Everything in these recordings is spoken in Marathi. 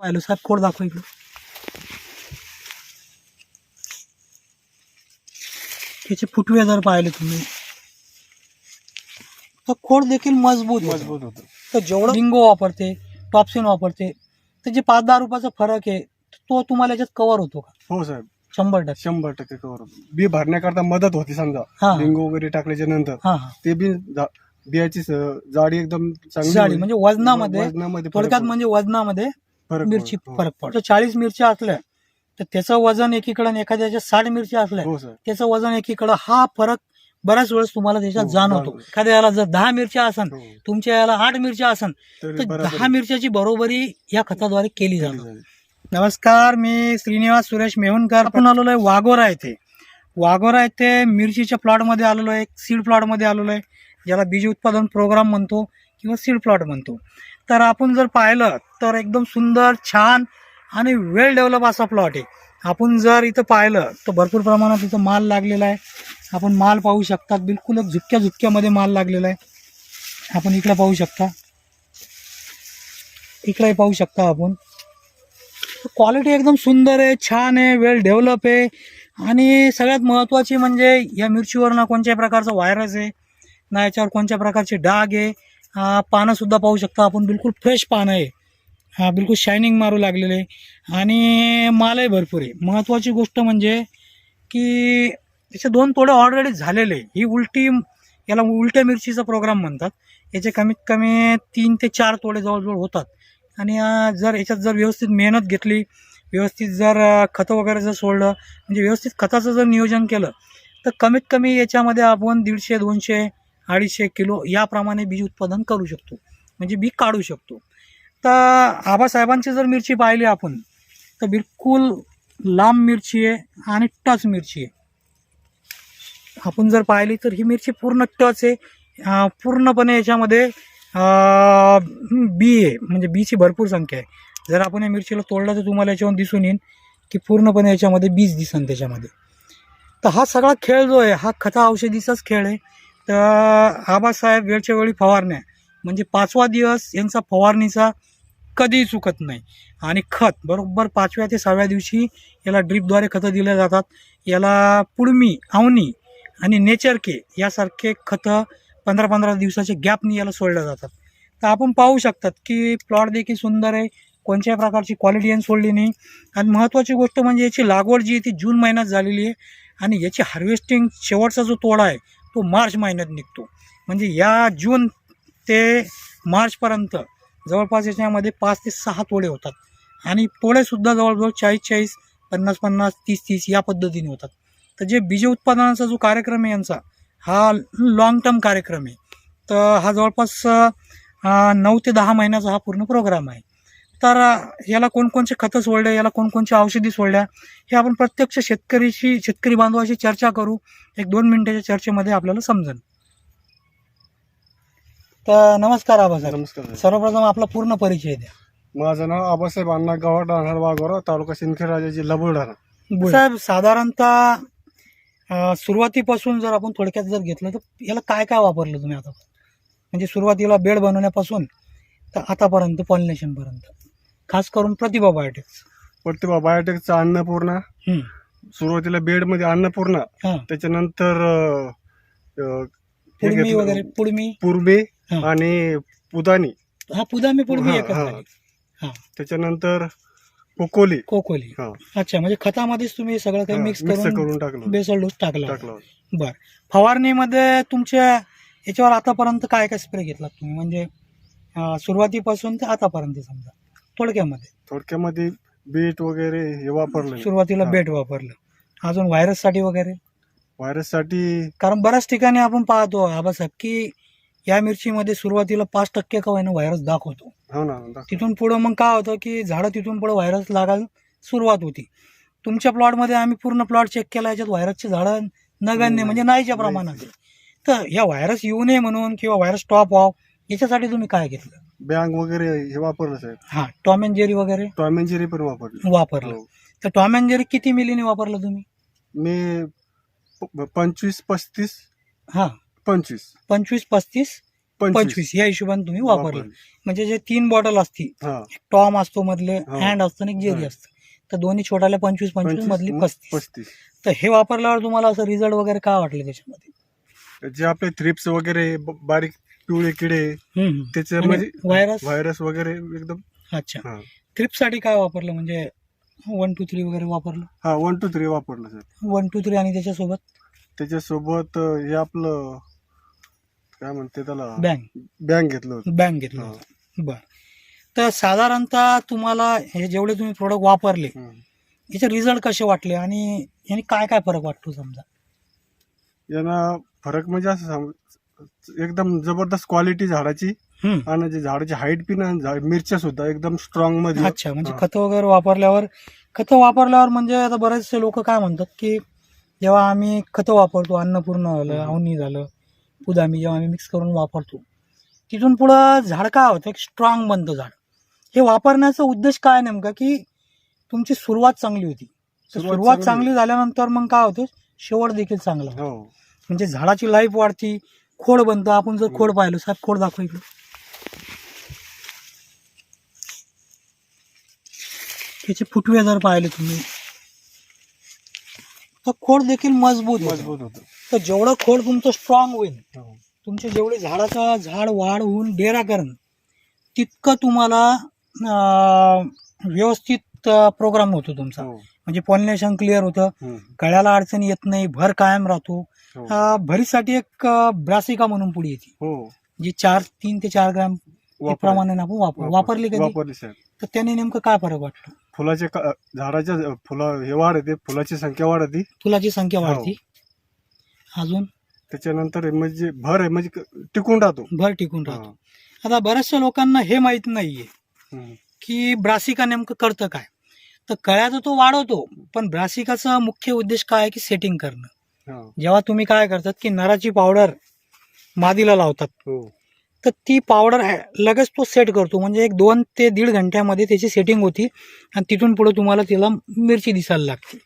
पाहिलं साहेब कोड दाखवा इकडं. त्याचे फुटवे जर पाहिले तुम्ही तर खोड देखील मजबूत. मजबूत होतं. तर जेवढं लिंगो वापरते टॉप्सिन वापरते तर जे पाच दहा रुपयाचा फरक आहे तो तुम्हाला याच्यात कव्हर होतो का? हो साहेब. शंभर टक्के. शंभर टक्के कवर होतं. बी भरण्याकरता मदत होती समजा. हा. लिंगो वगैरे टाकल्याच्या नंतर. हा हा. ते बी जा- बियाची स- जाडी एकदम चांगली जाडी होईल. म्हणजे वजनामध्ये वजनामध्ये फरक थोडक्यात. म्हणजे वजनामध्ये फरक मिरची पडतो. हो. फरक पडतो चाळीस मिरच्या असल्या तर त्याचं वजन एकीकडं आणि एखाद्याच्या साठ मिरच्या असल्या हो सर त्याचं वजन एकीकडं हा फरक बऱ्याच वेळेस तुम्हाला त्याच्यात हो, जाणवतो जाणवतो. एखाद्या याला जर दहा मिरच्या असन हो. तुमच्या याला आठ मिरच्या असन तरी तर बराबर दहा मिरच्याची बरोबरी या खताद्वारे केली केली जाते. नमस्कार मी श्रीनिवास सुरेश मेहुणकर आपण आलेलो आहे वाघोरा येथे वाघोरा येथे मिरचीच्या प्लॉटमध्ये आलेलो आहे सीड प्लॉटमध्ये आलेलो आहे ज्याला बीज उत्पादन प्रोग्राम म्हणतो किंवा सीड प्लॉट म्हणतो तर आपण जर पाहिलं तर एकदम सुंदर छान आणि वेल डेव्हलप असा प्लॉट आहे. आपण जर इथं पाहिलं तर भरपूर प्रमाणात इथं माल लागलेला आहे. आपण माल पाहू शकतात बिलकुलच एक झुपक्या झुपक्यामध्ये माल लागलेला आहे. आपण इकडं पाहू शकता. इकडंही पाहू शकता आपण. क्वालिटी एकदम सुंदर आहे छान आहे वेल डेव्हलप आहे. आणि सगळ्यात महत्त्वाची म्हणजे या मिरचीवर ना कोणत्याही प्रकारचं व्हायरस आहे ना याच्यावर कोणत्या प्रकारचे डाग आहे पानंसुद्धा पाहू शकता. आपण बिलकुल फ्रेश पानं आहे. हा बिलकुल शायनिंग मारू लागलेलं आहे. आणि मालही भरपूर आहे. महत्त्वाची गोष्ट म्हणजे की त्याचे दोन तोडे ऑलरेडी झालेले ही उलटी याला उलट्या मिरचीचा प्रोग्राम म्हणतात. याचे कमीत कमी तीन ते चार तोडे जवळजवळ होतात. आणि जर याच्यात जर व्यवस्थित मेहनत घेतली व्यवस्थित जर खतं वगैरे जर सोडलं म्हणजे व्यवस्थित खताचं जर नियोजन केलं तर कमीत कमी याच्यामध्ये आपण दीडशे दोनशे अडीचशे किलो याप्रमाणे बीज उत्पादन करू शकतो. म्हणजे बी काढू शकतो. तर आबासाहेबांची जर मिरची पाहिली आपण तर बिलकुल लांब मिरची आहे आणि टच मिरची आहे. आपण जर पाहिली तर ही मिरची पूर्ण टच आहे. पूर्णपणे याच्यामध्ये बी आहे. म्हणजे बीची भरपूर संख्या आहे. जर आपण या मिरचीला तोडलं तर तुम्हाला याच्यावर दिसून येईल की पूर्णपणे याच्यामध्ये बीज दिसन त्याच्यामध्ये. तर हा सगळा खेळ जो आहे हा खता औषधीचाच खेळ आहे. तर आबासाहेब वेळच्या वेळी फवारण्या म्हणजे पाचवा दिवस यांचा फवारणीचा कधीही चुकत नाही. आणि खत बरोबर पाचव्या ते सहाव्या दिवशी याला ड्रीपद्वारे खतं दिल्या जातात. याला पुडमी आवनी आणि नेचर के यासारखे खतं पंधरा पंधरा दिवसाच्या गॅपनी याला सोडल्या जातात. तर आपण पाहू शकतात की प्लॉट देखील सुंदर आहे. कोणत्याही प्रकारची क्वालिटी यांनी सोडली नाही. आणि महत्त्वाची गोष्ट म्हणजे याची लागवड जी आहे ती जून महिन्यात झालेली आहे. आणि याची हार्वेस्टिंग शेवटचा जो तोडा आहे तो मार्च महिन्यात निघतो. म्हणजे या जून ते मार्चपर्यंत जवळपास याच्यामध्ये पाच ते सहा तोडे होतात. आणि तोडेसुद्धा जवळजवळ चाळीस चाळीस पन्नास पन्नास तीस तीस या पद्धतीने होतात. तर जे बीज उत्पादनाचा जो कार्यक्रम आहे यांचा हा लॉंग टर्म कार्यक्रम आहे. तर हा जवळपास नऊ ते दहा महिन्याचा हा पूर्ण प्रोग्राम आहे. तर याला कोणकोणचे खतं सोडले याला कोणकोणच्या औषधी सोडल्या हे आपण प्रत्यक्ष शेतकरीशी शेतकरी बांधवाशी चर्चा करू. एक दोन मिनिटाच्या चर्चेमध्ये आपल्याला समजेल. तर नमस्कार आबासाहेब. नमस्कार. सर्वप्रथम आपला पूर्ण परिचय द्या. माझं नाव आबासाहेब अण्णा गावात राहणार वाघोरा तालुका सिंदखेड जिल्हा बुलढाणा साहेब साधारणतः सुरुवातीपासून जर आपण थोडक्यात जर घेतलं तर याला काय काय वापरलं तुम्ही आता म्हणजे सुरुवातीला बेड बनवण्यापासून तर आतापर्यंत पॉलिनेशनपर्यंत खास करून प्रतिभा बायोटेक्स. प्रतिभा बायोटेकचा अन्नपूर्णा. सुरुवातीला बेडमध्ये अन्नपूर्णा हां. त्याच्यानंतर अं, अं, हे पुडमी घेतलं, वगैरे पुडमी. पूर्वे हां. आणि पुदानी. हा पुदामी पुडमी हां, एकच हां. झाली. हा. त्याच्यानंतर कोकोली. कोकोली. हा. अच्छा म्हणजे खतामध्येच तुम्ही सगळं काही हा, मिक्स मिक्स करून करून टाकलं बेसल डोस टाकला. टाकलं बर. फवारणीमध्ये तुमच्या याच्यावर आतापर्यंत काय काय स्प्रे घेतला तुम्ही? म्हणजे अं, सुरुवातीपासून ते आतापर्यंत समजा. थोडक्यामध्ये. थोडक्यामध्ये बीट वगैरे हे वापरलं. सुरुवातीला हा. बेट वापरलं. अजून व्हायरससाठी वगैरे? व्हायरससाठी कारण बऱ्याच ठिकाणी आपण पाहतो आबासाहेब की या मिरचीमध्ये सुरुवातीला पाच टक्के का होईना व्हायरस दाखवतो. हो ना दाख- तिथून पुढं मग काय होतं की झाडं तिथून पुढं व्हायरस लागायला सुरुवात होती. तुमच्या प्लॉटमध्ये आम्ही पूर्ण प्लॉट चेक केला याच्यात व्हायरसचे झाडं नगण्य. म्हणजे नाहीच्या प्रमाणात. आहे. तर या व्हायरस येऊ नये म्हणून किंवा व्हायरस स्टॉप व्हावं याच्यासाठी तुम्ही काय घेतलं? बँग वगैरे हे वापरलं साहेब. हां टॉम अँड जेरी वगैरे? टॉम अँड जेरी पण वापरलं. वापरलं. हो. तर टॉम अँड जेरी किती मिलीने वापरलं तुम्ही? मी प- पंचवीस पस्तीस हां. पंचवीस. पंचवीस पस्तीस पंचवीस. या हिशोबाने तुम्ही वापरलं. म्हणजे जे तीन बॉटल असतील हा. टॉम असतो मधले हो. हँड असतो आणि एक जेरी हो. असतं. तर दोन्ही छोट्याला पंचवीस पंचवीस मधली मग पस्तीस. पस्तीस. तर हे वापरल्यावर तुम्हाला असं रिझल्ट वगैरे काय वाटले त्याच्यामध्ये? जे आपले थ्रिप्स वगैरे ब- बारीक पिवळे किडे हम्म. म्हणजे व्हायरस व्हायरस वगैरे एकदम अच्छा. हा. साठी काय वापरलं? म्हणजे वन टू थ्री वगैरे वापरलं? हा वन टू थ्री वापरलं सर वन टू थ्री आणि त्याच्यासोबत? त्याच्यासोबत अं, हे आपलं काय म्हणते त्याला? बँक बँक घेतलं होतं. बँक घेतलं हा. होतं. बर. तर साधारणतः तुम्हाला हे जेवढे तुम्ही प्रोडक्ट वापरले हम्म. याचे रिझल्ट कसे वाटले? आणि यांनी काय काय फरक वाटतो समजा? यांना फरक म्हणजे असं सांग एकदम जबरदस्त क्वालिटी झाडाची हम्म. आणि जे झाडाची हाईट आणि झाड- मिरच्या सुद्धा एकदम स्ट्रॉंगमध्ये अच्छा म्हणजे हा. खतं वगैरे वापरल्यावर खतं वापरल्यावर म्हणजे आता बरेचसे लोक काय म्हणतात की जेव्हा आम्ही खतं वापरतो अन्नपूर्ण झालं हम्म. अवनी झालं पुदामी जेव्हा आम्ही मिक्स करून वापरतो तिथून पुढं झाड काय होतं एक स्ट्रॉंग बनतं झाड हे वापरण्याचा उद्देश काय नेमका की तुमची सुरुवात चांगली होती तर सुरुवात सुरुवात चांगली. चांगली झाल्यानंतर मग काय होतं शेवट देखील चांगला होतो. हो म्हणजे झाडाची लाईफ वाढती खोड बनतं आपण जर खोड. पाहिलं साहेब खोड दाखव इकडे त्याचे फुटवे जर पाहिले तुम्ही तर खोड देखील मजबूत. मजबूत होतं तर जेवढं खोड तुमचं स्ट्रॉंग होईल हो. तुमचे जेवढे झाडाचा झाड वाढ होऊन डेरा करण तितकं तुम्हाला व्यवस्थित प्रोग्राम होतो तुमचा हो. म्हणजे पॉलिनेशन क्लिअर होतं. गळ्याला अडचण येत नाही भर कायम राहतो. अं, भरीसाठी एक अं, ब्रासिका म्हणून पुडी येते. हो. जी चार तीन ते चार ग्रॅम वापर- प्रमाणे आपण वापर वापर- वापरली कधी? वापरली सर तर त्याने नेमकं काय फरक वाटतो फुलाचे का- झाडाच्या फुला हे वाढते फुलाची संख्या वाढते. फुलाची संख्या हो. वाढते. अजून? त्याच्यानंतर हे म्हणजे भर आहे म्हणजे क- टिकून राहतो. भर टिकून राहतो. हा. आता बऱ्याचशा लोकांना हे माहीत नाहीये हम्म. की ब्रासिका नेमकं करतं काय? तर कळ्याचा तो वाढवतो पण ब्रासिकाचा मुख्य उद्देश काय आहे की सेटिंग करणं? हा. जेव्हा तुम्ही काय करतात की नराची पावडर मादीला लावतात. हो. तर ती पावडर लगेच तो सेट करतो. म्हणजे एक दोन ते दीड घंट्यामध्ये त्याची सेटिंग होती आणि तिथून पुढे तुम्हाला तिला मिरची दिसायला लागते.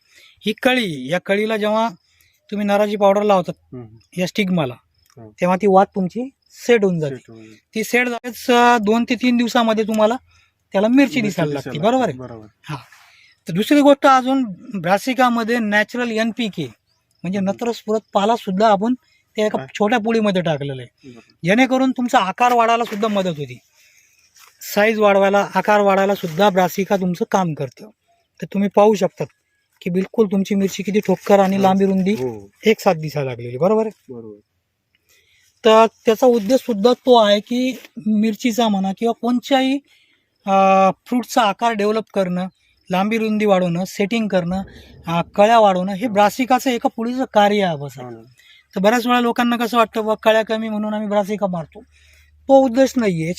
ही कळी या कळीला जेव्हा तुम्ही नराची पावडर लावतात. या स्टिग्माला हो. तेव्हा ती वात तुमची सेट होऊन जाते. ती सेट झाल्याच दोन ते तीन दिवसामध्ये तुम्हाला त्याला मिरची दिसायला लागते. बरोबर आहे? बरोबर. हा. तर दुसरी गोष्ट अजून ब्रासिकामध्ये नॅचरल एन पी के म्हणजे नत्र स्फुरत पाला सुद्धा आपण त्या एका? छोट्या पुडीमध्ये टाकलेलं आहे. जेणेकरून तुमचा आकार वाढायला सुद्धा मदत होती. साईज वाढवायला आकार वाढायला सुद्धा ब्रासिका तुमचं काम करतं. तर तुम्ही पाहू शकतात की बिलकुल तुमची मिरची किती ठोक्कर आणि लांबी रुंदी हो एक साथ दिसायला लागलेली बरोबर आहे? बरोबर. तर त्याचा उद्देश सुद्धा तो आहे की मिरचीचा म्हणा किंवा कोणत्याही फ्रूटचा आकार डेव्हलप करणं लांबी रुंदी वाढवणं सेटिंग करणं कळ्या वाढवणं हे ब्रासिकाचं एका पुढीचं कार्य आहे बस हा. तर बऱ्याच वेळा लोकांना कसं वाटतं बा कळ्या कमी म्हणून आम्ही ब्रासिका मारतो. तो उद्देश नाही आहे